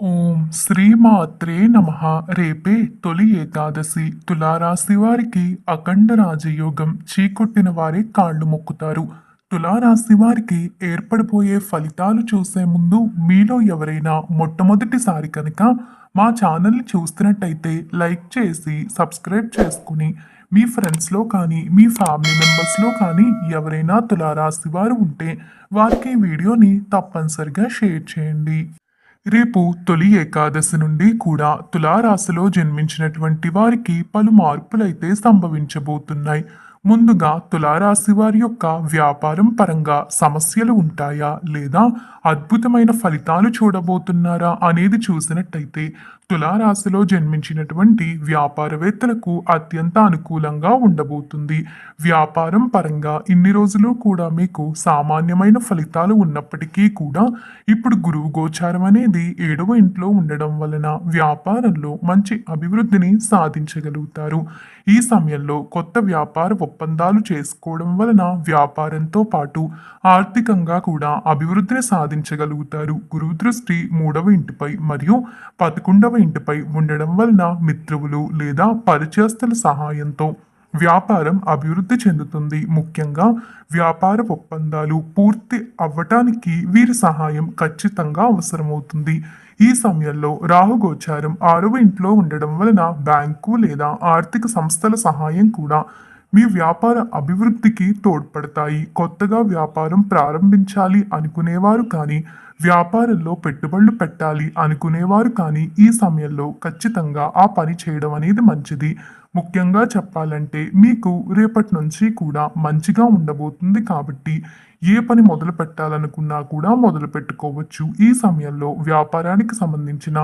ఓం శ్రీమాత్రే నమ. రేపే తొలి ఏకాదశి. తులారాశి వారికి అఖండ రాజయోగం చీకొట్టిన వారే కాళ్ళు మొక్కుతారు. తులారాశి వారికి ఏర్పడిపోయే ఫలితాలు చూసే ముందు మీలో ఎవరైనా మొట్టమొదటిసారి కనుక మా ఛానల్ని చూస్తున్నట్టయితే లైక్ చేసి సబ్స్క్రైబ్ చేసుకుని మీ ఫ్రెండ్స్లో కానీ మీ ఫ్యామిలీ మెంబర్స్లో కానీ ఎవరైనా తులారాశి వారు ఉంటే వారికి ఈ వీడియోని తప్పనిసరిగా షేర్ చేయండి. రేపు తొలి ఏకాదశి నుండి కూడా తులారాశిలో జన్మించినటువంటి వారికి పలు మార్పులైతే సంభవించబోతున్నాయి. ముందుగా తులారాశి వారి యొక్క వ్యాపారం పరంగా సమస్యలు ఉంటాయా? లేదా అద్భుతమైన ఫలితాలు చూడబోతున్నారా? అనేది చూసినట్టయితే తులారాశిలో జన్మించినటువంటి వ్యాపారవేత్తలకు అత్యంత అనుకూలంగా ఉండబోతుంది. వ్యాపారం పరంగా ఇన్ని రోజులు కూడా మీకు సామాన్యమైన ఫలితాలు ఉన్నప్పటికీ కూడా ఇప్పుడు గురువు గోచారం అనేది ఏడవ ఇంట్లో ఉండడం వలన వ్యాపారంలో మంచి అభివృద్ధిని సాధించగలుగుతారు. ఈ సమయంలో కొత్త వ్యాపార ఒప్పందాలు చేసుకోవడం వలన వ్యాపారంతో పాటు ఆర్థికంగా కూడా అభివృద్ధిని సాధించగలుగుతారు. గురువు దృష్టి మూడవ ఇంటిపై మరియు పదకొండవ ఇంటిపై ఉండడం వలన మిత్రువులు లేదా పరిచయస్తుల సహాయంతో వ్యాపారం అభివృద్ధి చెందుతుంది. ముఖ్యంగా వ్యాపార ఒప్పందాలు పూర్తి అవ్వటానికి వీరి సహాయం ఖచ్చితంగా అవసరమవుతుంది. ఈ సమయంలో రాహుగోచారం ఆరవ ఇంట్లో ఉండడం వలన బ్యాంకు లేదా ఆర్థిక సంస్థల సహాయం కూడా మీ వ్యాపార అభివృద్ధికి తోడ్పడతాయి. కొత్తగా వ్యాపారం ప్రారంభించాలి అనుకునేవారు కానీ వ్యాపారంలో పెట్టుబడులు పెట్టాలి అనుకునేవారు కానీ ఈ సమయంలో ఖచ్చితంగా ఆ పని చేయడం అనేది మంచిది. ముఖ్యంగా చెప్పాలంటే మీకు రేపటి నుంచి కూడా మంచిగా ఉండబోతుంది కాబట్టి ఏ పని మొదలు పెట్టాలనుకున్నా కూడా మొదలు పెట్టుకోవచ్చు ఈ సమయంలో వ్యాపారానికి సంబంధించిన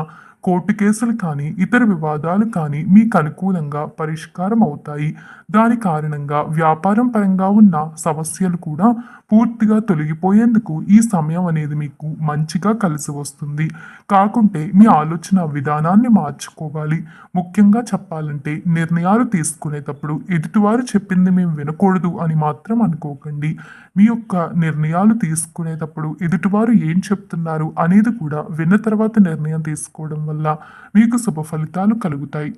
కోర్టు కేసులు కానీ ఇతర వివాదాలు కానీ మీకు అనుకూలంగా పరిష్కారం అవుతాయి దాని కారణంగా వ్యాపారం పరంగా ఉన్న సమస్యలు కూడా పూర్తిగా తొలగిపోయేందుకు ఈ సమయం అనేది మీకు మంచిగా కలిసి వస్తుంది. కాకుంటే మీ ఆలోచన విధానాన్ని మార్చుకోవాలి. ముఖ్యంగా చెప్పాలంటే నిర్ణయాలు తీసుకునేటప్పుడు ఎదుటివారు చెప్పింది మేము వినకూడదు అని మాత్రం అనుకోకండి. మీ యొక్క నిర్ణయాలు తీసుకునేటప్పుడు ఎదుటివారు ఏం చెప్తున్నారు అనేది కూడా విన్న తర్వాత నిర్ణయం తీసుకోవడం వల్ల మీకు శుభ ఫలితాలు కలుగుతాయి.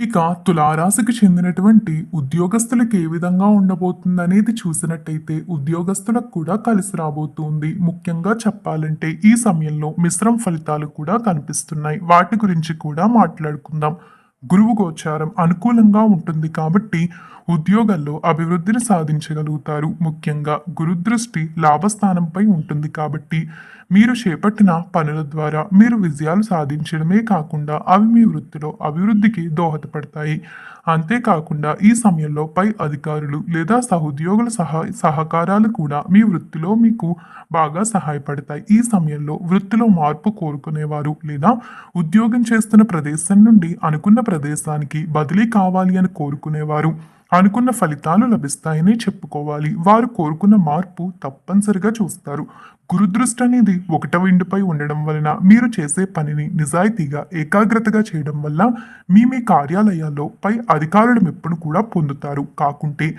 ఇక తులారాశికి చెందినటువంటి ఉద్యోగస్తులకు ఏ విధంగా ఉండబోతుంది అనేది చూసినట్టయితే ఉద్యోగస్తులకు కూడా కలిసి రాబోతుంది. ముఖ్యంగా చెప్పాలంటే ఈ సమయంలో మిశ్రమ ఫలితాలు కూడా కనిపిస్తున్నాయి. వాటి గురించి కూడా మాట్లాడుకుందాం. గురువు గోచారం అనుకూలంగా ఉంటుంది కాబట్టి ఉద్యోగాల్లో అభివృద్ధిని సాధించగలుగుతారు. ముఖ్యంగా గురుదృష్టి లాభస్థానంపై ఉంటుంది కాబట్టి మీరు చేపట్టిన పనుల ద్వారా మీరు విజయాలు సాధించడమే కాకుండా అవి మీ వృత్తిలో అభివృద్ధికి దోహదపడతాయి. అంతేకాకుండా ఈ సమయంలో పై అధికారులు లేదా సహోద్యోగుల సహా సహకారాలు కూడా మీ వృత్తిలో మీకు బాగా సహాయపడతాయి. ఈ సమయంలో వృత్తిలో మార్పు కోరుకునేవారు లేదా ఉద్యోగం చేస్తున్న ప్రదేశం నుండి అనుకున్న ప్రదేశానికి బదిలీ కావాలి అని కోరుకునేవారు. అనుకున్న ఫలితాలు లభిస్తాయని చెప్పుకోవాలి. వారు కోరుకున్న మార్పు తప్పనిసరిగా చూస్తారు. గురుదృష్టి అనేది ఒకటవ ఇంటిపై ఉండడం వలన మీరు చేసే పనిని నిజాయితీగా ఏకాగ్రతగా చేయడం వల్ల మీ మీ కార్యాలయాల్లో పై అధికారుల మెప్పును కూడా పొందుతారు. కాకుంటే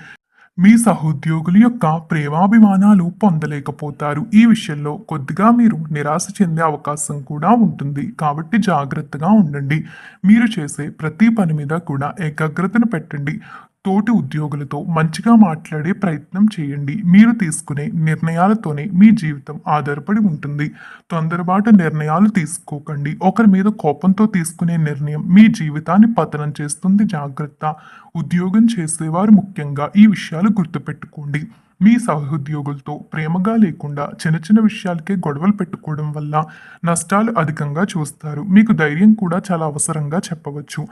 మీ సహోద్యోగుల యొక్క ప్రేమాభిమానాలు పొందలేకపోతారు. ఈ విషయంలో కొద్దిగా మీరు నిరాశ చెందే అవకాశం కూడా ఉంటుంది. కాబట్టి జాగ్రత్తగా ఉండండి. మీరు చేసే ప్రతి పని మీద కూడా ఏకాగ్రతను పెట్టండి. తోటి ఉద్యోగులతో మంచిగా మాట్లాడే ప్రయత్నం చేయండి. మీరు తీసుకునే నిర్ణయాలతోనే మీ జీవితం ఆధారపడి ఉంటుంది. తొందరపాటు నిర్ణయాలు తీసుకోకండి. ఒకరి మీద కోపంతో తీసుకునే నిర్ణయం మీ జీవితాన్ని పతనం చేస్తుంది. జాగ్రత్త. ఉద్యోగం చేసేవారు ముఖ్యంగా ఈ విషయాలు గుర్తుపెట్టుకోండి. మీ సహోద్యోగులతో ప్రేమగా లేకుండా చిన్న చిన్న విషయాలకే గొడవలు పెట్టుకోవడం వల్ల నష్టాలు అధికంగా చూస్తారు. మీకు ధైర్యం కూడా చాలా అవసరంగా చెప్పవచ్చు.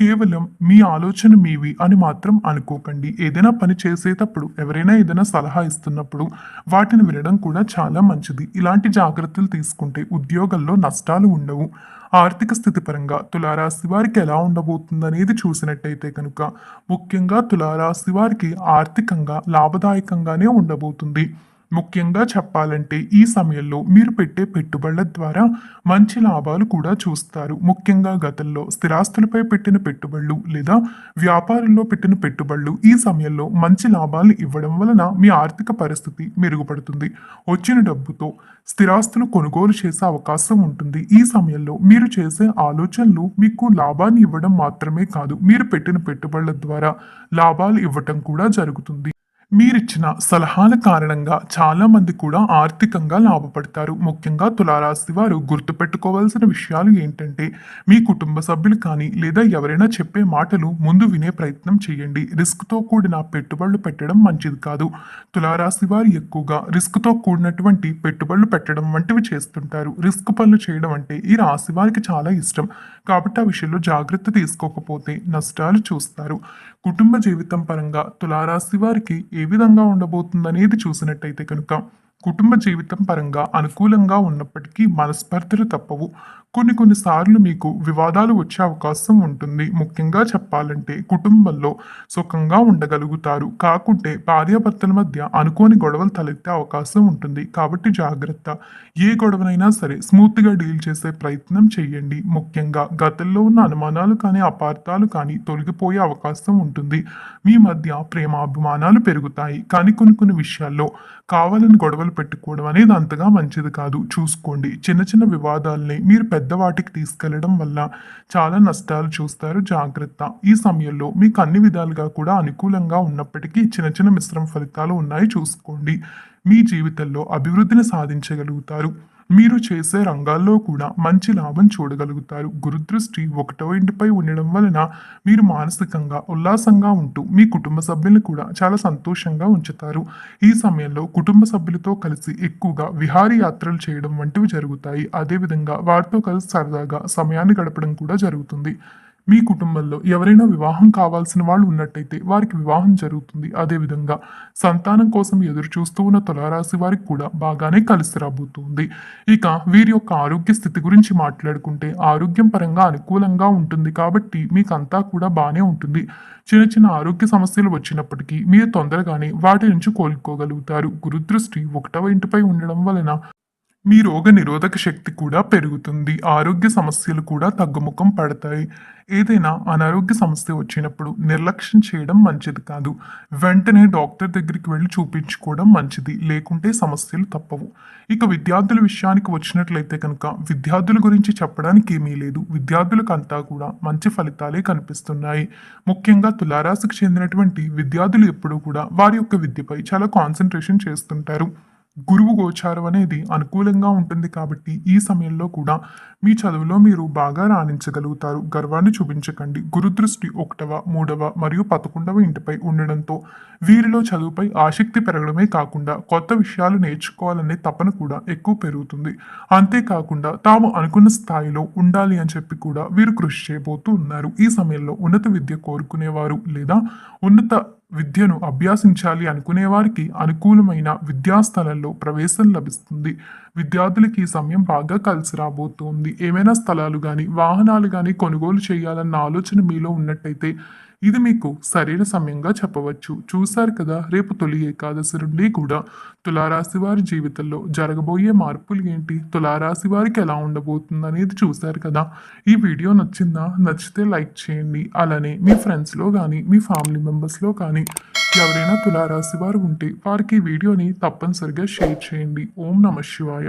కేవలం మీ ఆలోచన మీవి అని మాత్రం అనుకోకండి. ఏదైనా పని చేసేటప్పుడు ఎవరైనా ఏదైనా సలహా ఇస్తున్నప్పుడు వాటిని వినడం కూడా చాలా మంచిది. ఇలాంటి జాగ్రత్తలు తీసుకుంటే ఉద్యోగంలో నష్టాలు ఉండవు. ఆర్థిక స్థితి పరంగా తులారాశి వారికి ఎలా ఉండబోతుందనేది చూసినట్టయితే కనుక ముఖ్యంగా తులారాశి వారికి ఆర్థికంగా లాభదాయకంగానే ఉండబోతుంది. ముఖ్యంగా చెప్పాలంటే ఈ సమయంలో మీరు పెట్టే పెట్టుబడుల ద్వారా మంచి లాభాలు కూడా చూస్తారు. ముఖ్యంగా గతంలో స్థిరాస్తులపై పెట్టిన పెట్టుబడులు లేదా వ్యాపారంలో పెట్టిన పెట్టుబడులు ఈ సమయంలో మంచి లాభాలు ఇవ్వడం వలన మీ ఆర్థిక పరిస్థితి మెరుగుపడుతుంది. వచ్చిన డబ్బుతో స్థిరాస్తులు కొనుగోలు చేసే అవకాశం ఉంటుంది. ఈ సమయంలో మీరు చేసే ఆలోచనలు మీకు లాభాన్ని ఇవ్వడం మాత్రమే కాదు మీరు పెట్టిన పెట్టుబడుల ద్వారా లాభాలు ఇవ్వటం కూడా జరుగుతుంది. మీరిచ్చిన సలహాల కారణంగా చాలా మంది కూడా ఆర్థికంగా లాభపడతారు. ముఖ్యంగా తులారాశి వారు గుర్తుపెట్టుకోవాల్సిన విషయాలు ఏంటంటే మీ కుటుంబ సభ్యులు కానీ లేదా ఎవరైనా చెప్పే మాటలు ముందు వినే ప్రయత్నం చేయండి. రిస్క్తో కూడిన పెట్టుబడులు పెట్టడం మంచిది కాదు. తులారాశి వారు ఎక్కువగా రిస్క్తో కూడినటువంటి పెట్టుబడులు పెట్టడం వంటివి చేస్తుంటారు. రిస్క్ పనులు చేయడం అంటే ఈ రాశి వారికి చాలా ఇష్టం. కాబట్టి ఆ విషయంలో జాగ్రత్త తీసుకోకపోతే నష్టాలు చూస్తారు. కుటుంబ జీవితం పరంగా తులారాశి వారికి ఏ విధంగా ఉండబోతుందనేది చూసినట్టయితే కనుక కుటుంబ జీవితం పరంగా అనుకూలంగా ఉన్నప్పటికీ మనస్పర్ధలు తప్పవు. కొన్ని కొన్నిసార్లు మీకు వివాదాలు వచ్చే అవకాశం ఉంటుంది. ముఖ్యంగా చెప్పాలంటే కుటుంబంలో సుఖంగా ఉండగలుగుతారు. కాకుంటే భార్యాభర్తల మధ్య అనుకోని గొడవలు తలెత్తే అవకాశం ఉంటుంది. కాబట్టి జాగ్రత్త. ఏ గొడవనైనా సరే స్మూత్గా డీల్ చేసే ప్రయత్నం చేయండి. ముఖ్యంగా గతంలో ఉన్న అనుమానాలు కానీ అపార్థాలు కానీ తొలగిపోయే అవకాశం ఉంటుంది. మీ మధ్య ప్రేమాభిమానాలు పెరుగుతాయి. కానీ కొన్ని కొన్ని విషయాల్లో కావాలని గొడవలు పెట్టుకోవడం అనేది అంతగా మంచిది కాదు. చూసుకోండి. చిన్న చిన్న వివాదాలని మీరు పెద్దవాటికి తీసుకెళ్ళడం వల్ల చాలా నష్టాలు చూస్తారు. జాగ్రత్త. ఈ సమయంలో మీకు అన్ని విధాలుగా కూడా అనుకూలంగా ఉన్నప్పటికీ చిన్న చిన్న మిశ్రమ ఫలితాలు ఉన్నాయి. చూసుకోండి. మీ జీవితంలో అభివృద్ధిని సాధించగలుగుతారు. మీరు చేసే రంగాల్లో కూడా మంచి లాభం చూడగలుగుతారు. గురుదృష్టి ఒకటో ఇంటిపై ఉండడం వలన మీరు మానసికంగా ఉల్లాసంగా ఉంటూ మీ కుటుంబ సభ్యులను కూడా చాలా సంతోషంగా ఉంచుతారు. ఈ సమయంలో కుటుంబ సభ్యులతో కలిసి ఎక్కువగా విహారయాత్రలు చేయడం వంటివి జరుగుతాయి. అదేవిధంగా వారితో కలిసి సరదాగా సమయాన్ని గడపడం కూడా జరుగుతుంది. మీ కుటుంబంలో ఎవరైనా వివాహం కావాల్సిన వాళ్ళు ఉన్నట్టయితే వారికి వివాహం జరుగుతుంది. అదేవిధంగా సంతానం కోసం ఎదురు చూస్తూ ఉన్న తులారాశి వారికి కూడా బాగానే కలిసి రాబోతుంది. ఇక వీరి యొక్క ఆరోగ్య స్థితి గురించి మాట్లాడుకుంటే ఆరోగ్యం పరంగా అనుకూలంగా ఉంటుంది కాబట్టి మీకు అంతా కూడా బాగానే ఉంటుంది. చిన్న చిన్న ఆరోగ్య సమస్యలు వచ్చినప్పటికీ మీరు తొందరగానే వాటి నుంచి కోలుకోగలుగుతారు. గురుదృష్టి ఒకటవ ఇంటిపై ఉండడం వలన మీ రోగ నిరోధక శక్తి కూడా పెరుగుతుంది. ఆరోగ్య సమస్యలు కూడా తగ్గుముఖం పడతాయి. ఏదైనా అనారోగ్య సమస్య వచ్చినప్పుడు నిర్లక్ష్యం చేయడం మంచిది కాదు. వెంటనే డాక్టర్ దగ్గరికి వెళ్ళి చూపించుకోవడం మంచిది. లేకుంటే సమస్యలు తప్పవు. ఇక విద్యార్థుల విషయానికి వచ్చినట్లయితే కనుక విద్యార్థుల గురించి చెప్పడానికి ఏమీ లేదు. విద్యార్థులకంతా కూడా మంచి ఫలితాలే కనిపిస్తున్నాయి. ముఖ్యంగా తులారాశికి చెందినటువంటి విద్యార్థులు ఎప్పుడూ కూడా వారి యొక్క విద్యపై చాలా కాన్సన్ట్రేషన్ చేస్తుంటారు. గురువు గోచారం అనేది అనుకూలంగా ఉంటుంది కాబట్టి ఈ సమయంలో కూడా మీ చదువులో మీరు బాగా రాణించగలుగుతారు. గర్వాన్ని చూపించకండి. గురుదృష్టి ఒకటవ మూడవ మరియు పదకొండవ ఇంటిపై ఉండడంతో వీరిలో చదువుపై ఆసక్తి పెరగడమే కాకుండా కొత్త విషయాలు నేర్చుకోవాలనే తపన కూడా ఎక్కువ పెరుగుతుంది. అంతేకాకుండా తాము అనుకున్న స్థాయిలో ఉండాలి అని చెప్పి కూడా వీరు కృషి చేయబోతూ ఉన్నారు. ఈ సమయంలో ఉన్నత విద్య కోరుకునేవారు లేదా ఉన్నత విద్యను అభ్యాసించాలి అనుకునే వారికి అనుకూలమైన విద్యాస్థలంలో ప్రవేశం లభిస్తుంది. విద్యార్థులకి ఈ సమయం బాగా కలిసి రాబోతోంది. ఏమైనా స్థలాలు కానీ వాహనాలు కానీ కొనుగోలు చేయాలన్న ఆలోచన మీలో ఉన్నట్టయితే ఇది మీకు సరైన సమయంగా చెప్పవచ్చు. చూశారు కదా రేపు తొలి ఏకాదశి నుండి కూడా తులారాశి వారి జీవితంలో జరగబోయే మార్పులు ఏంటి? తులారాశి వారికి ఎలా ఉండబోతుంది అనేది చూశారు కదా. ఈ వీడియో నచ్చిందా? నచ్చితే లైక్ చేయండి. అలానే మీ ఫ్రెండ్స్లో కానీ మీ ఫ్యామిలీ మెంబర్స్లో కానీ ఎవరైనా తులారాశి వారు ఉంటే వారికి ఈ వీడియోని తప్పనిసరిగా షేర్ చేయండి. ఓం నమ శివాయ